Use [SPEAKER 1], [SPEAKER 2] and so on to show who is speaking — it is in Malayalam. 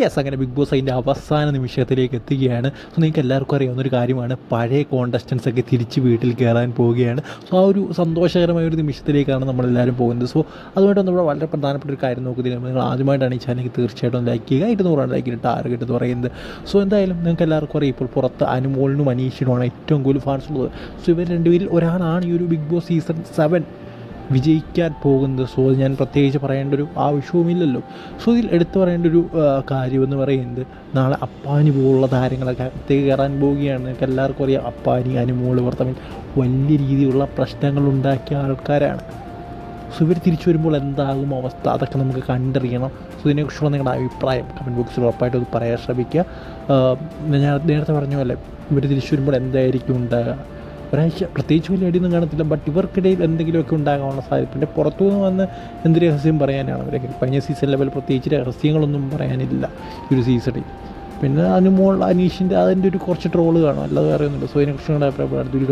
[SPEAKER 1] യെസ് അങ്ങനെ ബിഗ് ബോസ് അതിന്റെ അവസാന നിമിഷത്തിലേക്ക് എത്തുകയാണ്. സോ നിങ്ങൾക്ക് എല്ലാവർക്കും അറിയാവുന്ന ഒരു കാര്യമാണ്. പഴയ കോണ്ടസ്റ്റൻസ് ഒക്കെ തിരിച്ച് വീട്ടിൽ കയറാൻ പോവുകയാണ്. സോ ആ ഒരു സന്തോഷകരമായ ഒരു നിമിഷത്തിലേക്കാണ് നമ്മളെല്ലാവരും പോകുന്നത്. സോ അതുമായിട്ട് നമ്മുടെ വളരെ പ്രധാനപ്പെട്ട ഒരു കാര്യം നോക്കുന്നതിന് നിങ്ങൾ ആദ്യമായിട്ടാണ് ഈ ചാനൽ തീർച്ചയായിട്ടും ലൈക്ക് ചെയ്യുക. ഇരുന്നൂറാണ് ലൈക്കിന് ടാർഗറ്റ് എന്ന് പറയുന്നത്. സോ എന്തായാലും നിങ്ങൾക്ക് എല്ലാവർക്കും അറിയാം. ഇപ്പോൾ പുറത്ത് അനുമോളിനും അനീഷിനുമാണ് ഏറ്റവും കൂടുതൽ ഫാൻസ് ഉള്ളത്. സോ ഇവർ രണ്ടുപേരിൽ ഒരാളാണ് ഈ ഒരു ബിഗ് ബോസ് സീസൺ സെവൻ വിജയിക്കാൻ പോകുന്നത്. സോ അത് ഞാൻ പ്രത്യേകിച്ച് പറയേണ്ട ഒരു ആവശ്യവുമില്ലല്ലോ. സോ ഇതിൽ എടുത്തു പറയേണ്ട ഒരു കാര്യമെന്ന് പറയുന്നത് നാളെ അപ്പാനി പോലുള്ള താരങ്ങളൊക്കെ അകത്തേക്ക് കയറാൻ പോവുകയാണ്. നിങ്ങൾക്ക് എല്ലാവർക്കും അറിയാം അപ്പാനി അനുമോൾ ഇവർ തമ്മിൽ വലിയ രീതിയിലുള്ള പ്രശ്നങ്ങൾ ഉണ്ടാക്കിയ ആൾക്കാരാണ്. സോ ഇവർ തിരിച്ചു വരുമ്പോൾ എന്താകും അവസ്ഥ? അതൊക്കെ നമുക്ക് കണ്ടറിയണം. സോ ഇതിനെക്കുറിച്ചുള്ള നിങ്ങളുടെ അഭിപ്രായം കമന്റ് ബോക്സിൽ ഉറപ്പായിട്ടും പറയാൻ ശ്രമിക്കുക. ഞാൻ നേരത്തെ പറഞ്ഞ പോലെ ഇവർ തിരിച്ചു വരുമ്പോൾ എന്തായിരിക്കും ഉണ്ടാകുക ഒരാഴ്ച പ്രത്യേകിച്ച് വലിയ അടിയൊന്നും കാണത്തില്ല ബട്ട് ഇവർക്കിടയിൽ എന്തെങ്കിലുമൊക്കെ ഉണ്ടാകാനുള്ള സാധ്യത പിന്നെ പുറത്തുനിന്ന് വന്ന് എന്ത് രഹസ്യം പറയാനാണ് അവരൊക്കെ? കഴിഞ്ഞ സീസൺ ലെവൽ പ്രത്യേകിച്ച് രഹസ്യങ്ങളൊന്നും പറയാനില്ല ഈ ഒരു സീസണിൽ പിന്നെ അനുമോൾ അനീഷിന്റെ അതിന്റെ ഒരു കുറച്ച് ട്രോൾ കാണും അല്ലാതെ വേറെ ഒന്നുമില്ല. സോ അതിനെക്കുറിച്ച് നിങ്ങളുടെ അഭിപ്രായം അടുത്തൊരു